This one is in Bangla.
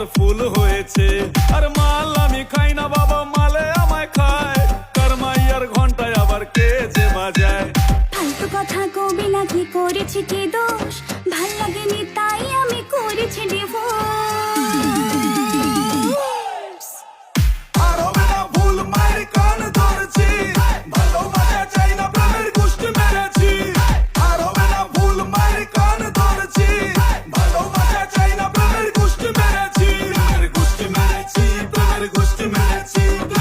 আমার ফুল হয়েছে। আর মাল আমি খাই না, বাবা মালে আমায় খায়। তার মাইয়ার ঘন্টায় আবার কে যে বাজায়? ফালতু কথা কবি নাকি করেছি কি দোষ? ভালো লাগেনি তাই dancing.